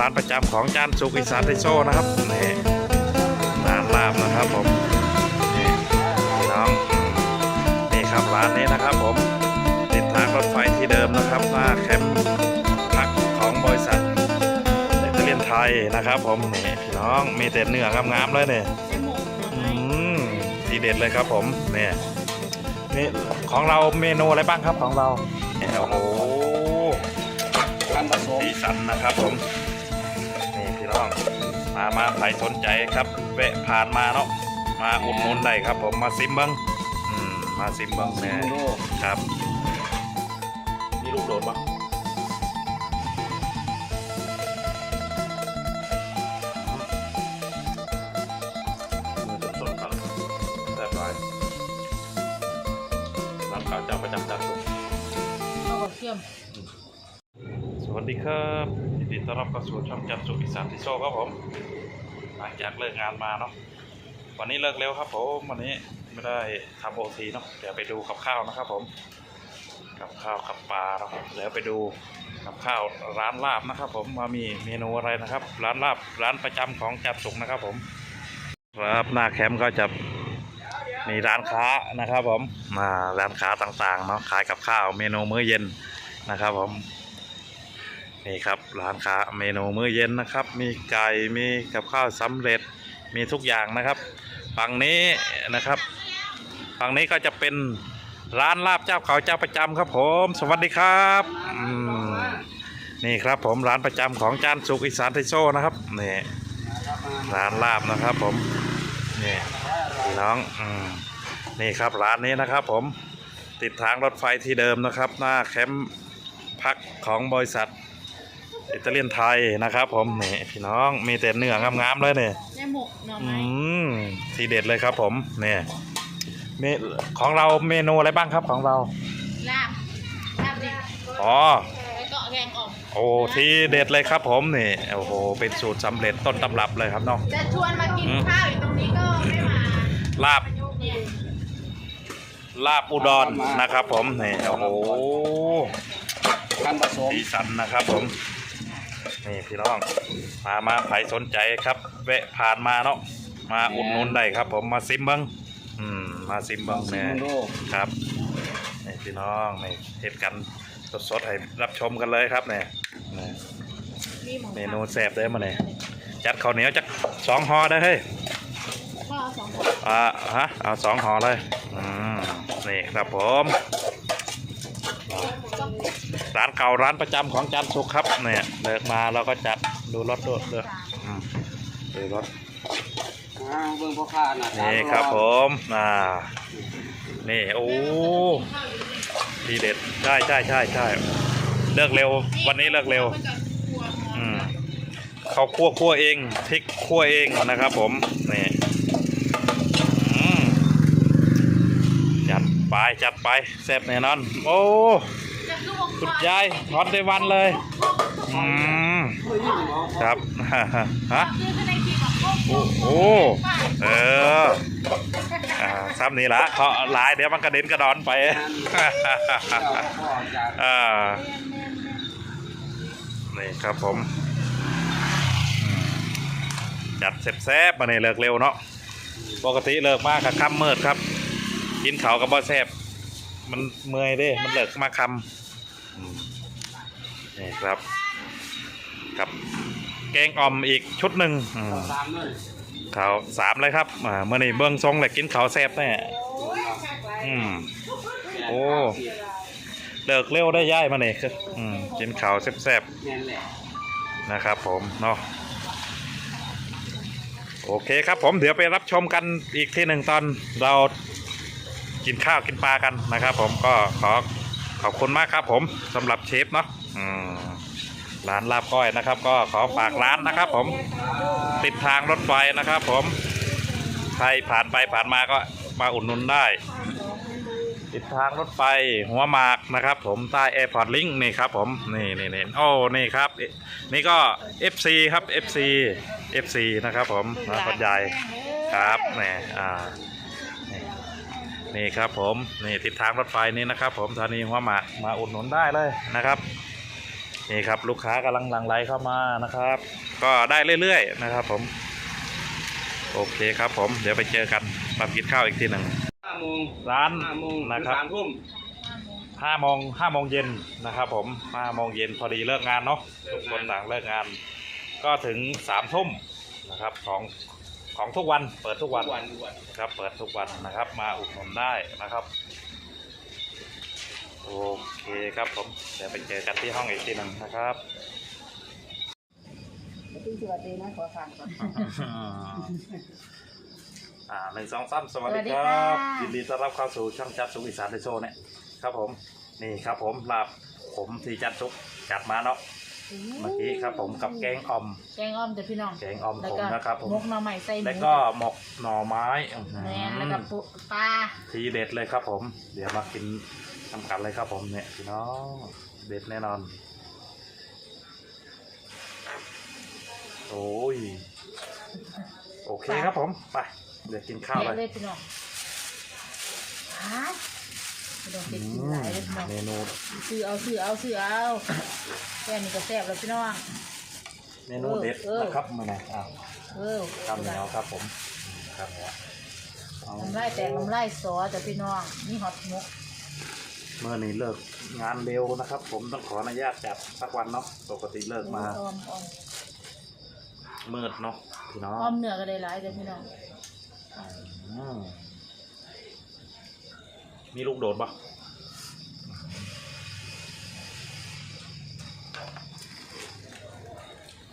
ร้านประจำของจานสุกอีสานไทโซนะครับนี่ร้านลาบนะครับผมนี่พี่น้องนี่ครับร้านนี้นะครับผมติดทางรถไฟที่เดิมนะครับหน้าแคมป์พักของบริษัทเอเตเลียนไทยนะครับ ผมนี่พี่น้องมีแต่เนื้องามๆเลยเนี่ยอืมทีเด็ดเลยครับผมเนี่ยนี่ของเราเมนูอะไรบ้างครับของเราเนี่ยโอ้โหการผสมสีสันนะครับผม นี่พี่น้องมามาใครสนใจครับแวะผ่านมาเนาะมาอุดหนุนได้ครับ ผมมาซิมเบิ้งอืมมาซิมเบิ้งเนี่ยโลกครับ มีลูกโดดปะมื ครับยินดีต้อนรับเข้าสู่ช่องจันสุขอีสานทิโซครับผม หลังจากเลิกงานมาเนาะวันนี้เลิกเร็วครับผมวันนี้ไม่ได้ทำโอทีเนาะเดี๋ยวไปดูกับข้าวนะครับผมกับข้าวกับปลาเนาะเดี๋ยวไปดูกับข้าวร้านลาบนะครับผมว่ามีเมนูอะไรนะครับ ร้านลาบร้านประจำของจันสุขนะครับผมครับหน้าแคมป์ก็จะมีร้านค้านะครับผมมาร้านค้าต่างๆเนาะขายกับข้าวเมนูมื้อเย็นนะครับผม นี่ครับร้านค้าเมนูมื้อเย็นนะครับ มีไก่มีกับข้าวสำเร็จมีทุกอย่างนะครับฝั่งนี้นะครับฝั่งนี้ก็จะเป็นร้านลาบเจ้าเขาเจ้าประจำครับผม สวัสดีครับนี่ครับผมร้านประจำของจานสุกอีสานไทโซนะครับนี่ร้านลาบนะครับผมนี่พี่น้องอนี่ครับร้านนี้นะครับผมติดทางรถไฟที่เดิมนะครับ หน้าแคมป์พักของบริษัท อิตาเลียนไทยนะครับ ผมนี่พี่น้องมีแต่เนื้องามๆเลยเนี่ยแม่หมกหน่ออืไม้มทีเด็ดเลยครับ ผมเนี่ยมีของเราเมนูอะไรบ้างครับของเราลาบลาบดิบอ๋อแล้วก็แกงอ่อมโอ้ทีเด็ดเลยครับผมนี่โอ้โหเป็นสูตรสำเร็จต้นตำรับเลยครับน้องจะชวนมากินอืมข้าวอยู่ตรงนี้ก็ไม่มาลาบเนี่ยลาบอุดรนะครับ ผมนี่โอ้โหการผสมสีสันนะครับผม นี่พี่น้อง มามาใครสนใจครับ แวะผ่านมาเนาะมาอุดหนุนได้ครับ ผมมาซิมเบิ้งอืมมาซิมเบิ้งเนี่ยโลกครับนี่พี่น้องนี่เหตุกันสดๆให้รับชมกันเลยครับเนี่ยนี่มีหมูเมนูแซ่บเลยมาเนี่ยจัดข้าวเหนียวจักสองห่อได้เฮ้ยข้าวสองคนอ่าฮะเอาสองห่อเลยอืมนี่ครับผม ร้านเก่าร้านประจำของจันทร์สุขครับเนี่ยเลิกมาเราก็จัดดูรถด้วยด้วยอืมดูรถอ่าเบิ่งพ่อค้าน่ะนี่ครับผมอ่านี่โอ้ทีเด็ดใช่ใช่ใช่ใช่เลิกเร็ว วันนี้เลิกเร็วอืมเขาคั่วคั่วเองพริกคั่วเองนะครับผมนี่อืม จัดไปจัดไปแซ่บแน่นอน โอ้คุณยายทอดได้วันเลยอืมครับฮะโอ้โหเอออ่าซ้ำนี่ละเขาลายเดี๋ยวมันกระเด็นกระดอนไปอ่านี่ครับผม จัดเสร็จแซ่บมาเนี่ยเลิกเร็วเนาะปกติเลิกมากกับค่ำมืดครับ กินเขากับบ่แซบมันเมื่อยเด้ มันเลิกมาคำนี่ครับกับ แกงอ่อมอีกชุดหนึ่งเขาสามเลยครับเมื่อนี้เบื้องทรงแหละกินเขาแซบแน่อืมโอ้เลิกเร็วได้ย่ายมาเนี่ยคือกินข้าวแซ่บแม่นแหละๆนะครับ ผมเนาะโอเคครับผมเดี๋ยวไปรับชมกันอีกทีหนึ่งตอนเรา กินข้าวกินปลากันนะครับ ผมก็ขอขอบคุณมากครับ ผมสำหรับเชฟเนาะร้านลาบก้อยนะครับ ก็ขอฝากร้านนะครับ ผมติดทางรถไฟนะครับ ผมใครผ่านไปผ่านมาก็มาอุดหนุนได้ ติดทางรถไฟหัวหมากนะครับ ผมใต้แอร์พอร์ตลิงนี่ครับ ผมนี่นี่นี่โอ้นี่ครับ นี่ก็ FC ครับ FC FC นะครับ ผมนะคนใหญ่ครับนี่อ่า นี่ครับผมนี่ติดทางรถไฟนี่นะครับ ผมสถานีหัวหมากมาอุดหนุนได้เลยนะครับนี่ครับลูกค้ากำลังหลังไหลเข้ามานะครับ ก็ได้เรื่อยๆนะครับ ผม โอเคครับผม เดี๋ยวไปเจอกันมากินข้าวอีกทีหนึ่งห้าโมงร้านห้าโมงนะครับสามทุ่มห้าโมงห้าโมงห้าโมงเย็นนะครับ ผมห้าโมงเย็นพอดีเลิกงานเนาะทุกคนต่างเลิกงาน ก็ถึงสามทุ่มนะครับของ ของทุกวัน เปิดทุกวันวันทุกวันครับ เปิดทุกวันนะครับ มาอุดหนุนได้นะครับ โอเคครับผมเดี๋ยวไปเจอกันที่ห้องอีกทีหนึ่งนะครับพี่สวัสดีนะขอฟังก่อน อ่าหนึ่งสองสามสวัสดีสวัสดีครัค่ะบยินดีต้อนรับเข้าสู่ช่องจัดสุขอีสานในโชว์เนี่ยครับผมนี่ครับผมลาบผมที่จัดสุกจัดมาเนาะ เมื่อกี้ครับผมกับแกงอ่อม แกงอ้อมแต่พี่น้องแกงอ่อมแล้วผมก็นะครับผมมกหน่อใหม่ใส่หมูแล้วก็หมกหน่อไม้อื้อหือแมนแล้วก็ปุปลาทีเด็ดเลยครับผม เดี๋ยวมากินทำกันเลยครับผมเนี่ยพี่น้องเด็ดแน่นอน โอ้ยโอเคครับผมไปเดี๋ยวกินข้าวแม่เลยเลยพี่น้องฮะ ไม่ต้องอืเก็บกินมหลายเลยพี่น้องเมนูซื้อเอาซื้อเอาซื้อเอาแค่นี้ก็แซ่บแล้วพี่น้อง เมนูเด็ดเออ นะครับมาไหนอ้าวเออข้าวเหนียวครับผมข้าวเหนียวเอาน้ำลายแตกน้ำลายสอแต่พี่น้องนี่ฮอตมกเมื่อนี้เลิกงานเร็วนะครับ ผมต้องขออนุญาตจัดสักวันเนาะปกติเลิกมาอ้อมอ้อมมืดเนาะพี่น้องอ้อมเหนือก็ได้หลายแต่พี่น้อง อืม มีลูกโดดปะ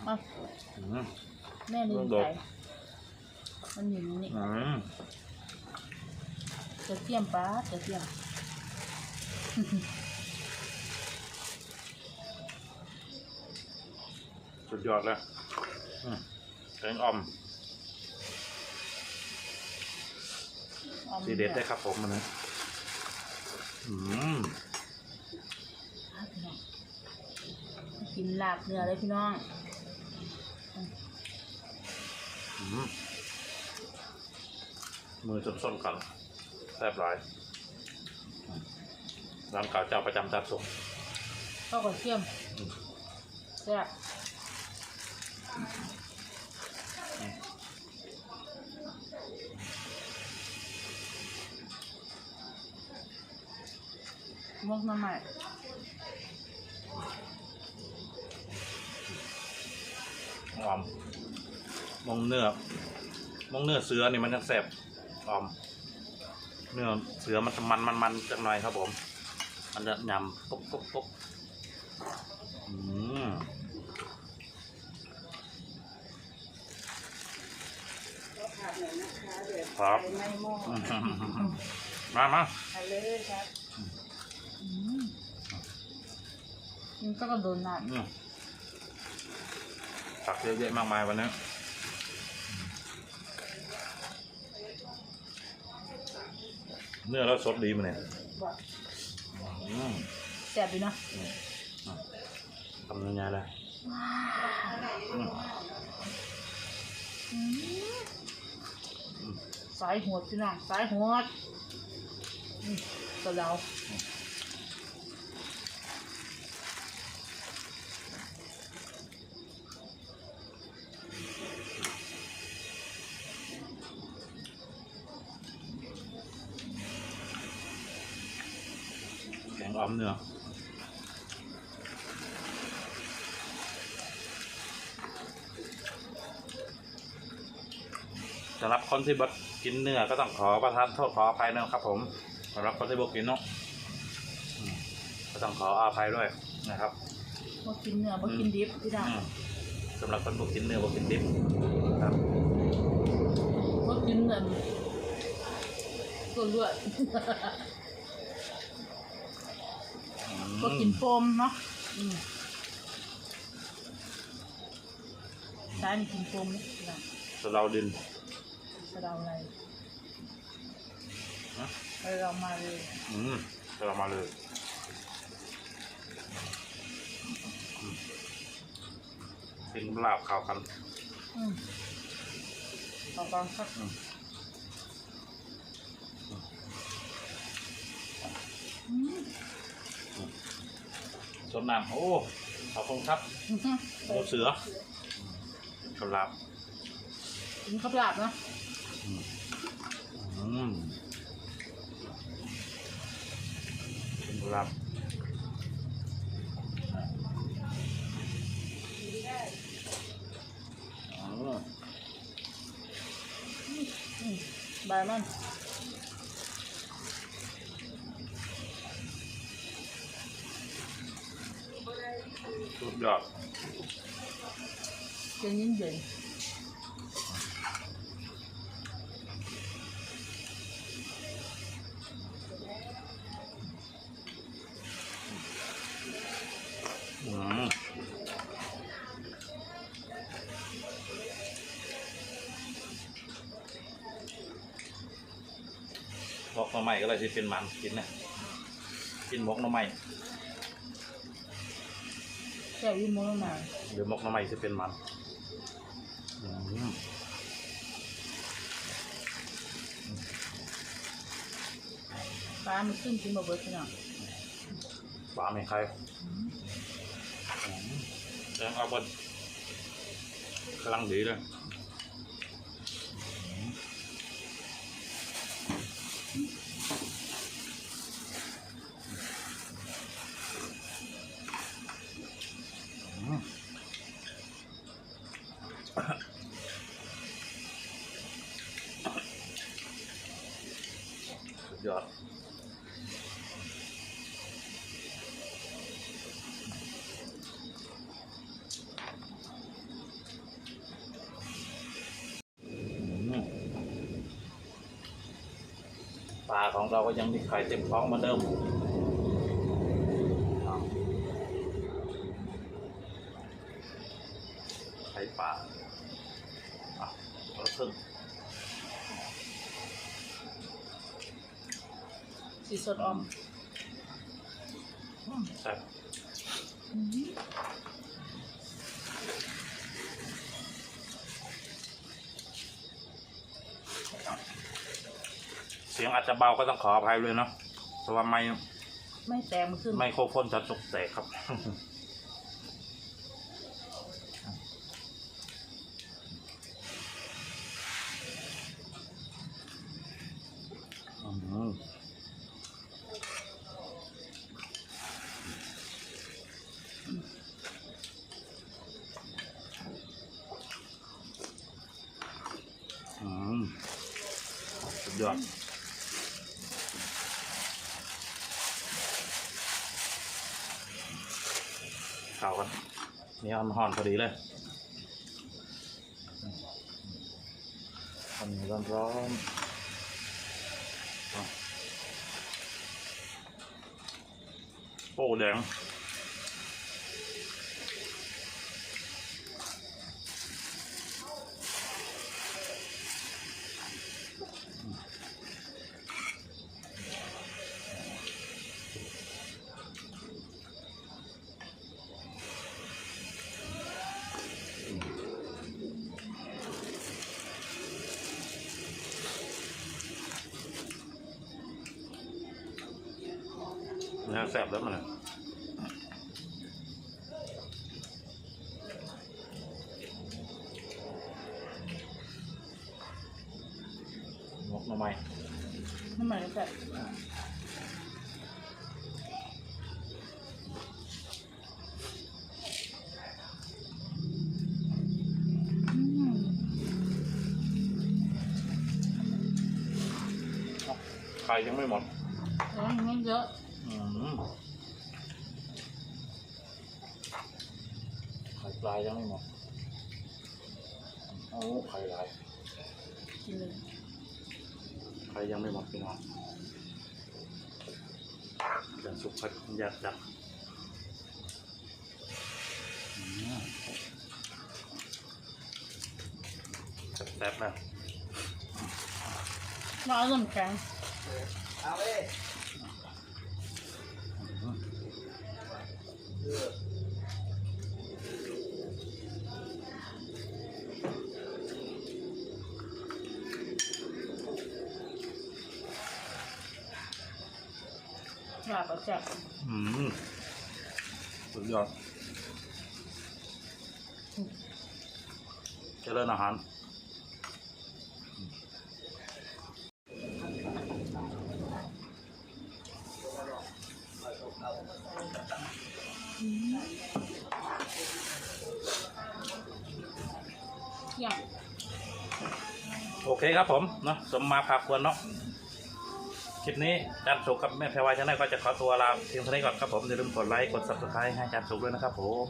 มาอืมแม่ลืมโดใจดมันอยู่นี่อืมกระเทียมปลากระเทียมสุดยอดเลยอืมแกงอ่อมอ้อมทีเด็ดได้ครับผมมันนะอืมอะพี่น้อง กินลาบเนื้อเลยพี่น้องอืมมือจนส้นกันแซ่บหลายร้านเก่าเจ้าประจำจัดส่งข้าวกระเทียมแซ่บ มกมาใหม่อ่อมมองเนื้อมองเนื้อเสือนี่มันยังแซ่บอ่อม เนื้อเสือมันจะมันมันมันจังหน่อยครับผม มันจะยำปุ๊บปุ๊บปุ๊บอืมครับไม่หม้ออืมมามาเอาเลยครับ อืม มันก็กระโดนน้อืมผักเยอะแยะมากมายวันนี้เนื้อแล้วสดดีมันเนี่ยบอกอืมำแซ่บดีเนาะทำยังไงล่ะอืมอืมสายหัวพี่น้องสายหัวอืมกระเดาแกงอ่ อมเนื้อสำหรับคนที่บดกินเนื้อก็ต้องขอประทานโทษขออภัยนะครับ ผมสำหรับคนที่บดกินเนาะอืมก็ต้องขออภัยด้วยนะครับบ่กินเนื้อบ่กินดิบพี่น้องอืมสำหรับคนบดกินเนื้อบดกินดิบครับบ่กินเนื้อตัวเลือด อืมบ่กินโฟมเนาะอืมสายนี่กินโฟมเนาะพี่น้องสะเดาดินกระเดาอะไรฮะกระเดามาเลยอืมสะเดามาเลยอืมกินลาบข้าวกันอืมเอากองสักอืมอืม สดน้ำโอ้ขอบคุณครับหมูเสือสำหรับกินข้าวปลาบนะอืมสำหรับอืมใบมัน ยอดเย็นเย็นเย็นอืมกหน่อไม้ก็เลยที่เป็นมันกินนะกินมกหน่อไม้ แก้วยิ้มมองหน่อยหรือมกหน่อไม้จะเป็นมันอืมปลามันขึ้นกินมาเบิดพี่น้องปลาไม่ใครแรงเอาบนกำลังดีเลยอืมสุดยอด อืมปลาของเราก็ยังมีไข่เต็มท้องเหมือนเดิมครับไข่ปลาอะคนละครึ่งสีสดออมใช่ ยงอาจจะเบาก็ต้องขออภัยเลยเนาะเพราะว่าไม่ไม่แตกมันขึ้นไมโครโฟนจะตกแตกครับ อืมอืมสุดยอด เข้ากัน นี่อ่อนหอนพอดีเลยอันนี้ร้อนร้อนโอ้แดงเนื้อแซ่บแล้วมันน่ะนก หน่อไม้น้ำมันก็แตกอืมไข่ยังไม่หมดแล้วยังไม่เยอะอืมไข่ปลายังไม่หมดโอ้ไข่หลายกินเลย ไข่ยังไม่หมดพี่น้องเดี๋ยวสุกไข่ยัดจัดอืมแซ่บๆนะมาเอาน้ำแข็งเอาเว้ยาบเอาจับอืมสุดยอดเจริญอาหารอยางโอเคครับผมเนาะสมมาพาควรเนาะ คลิปนี้อาจารย์สุกกับแม่แพรวายชาแนลก็จะขอตัวลาเพียงเท่านี้ก่อนครับผมอย่าลืมกดไลค์กดซับสไครต์ให้อาจารย์สุกด้วยนะครับผม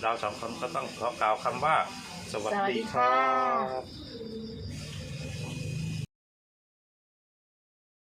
เราสองคนก็ต้องขอกล่าวคำว่า สวัสดีครับ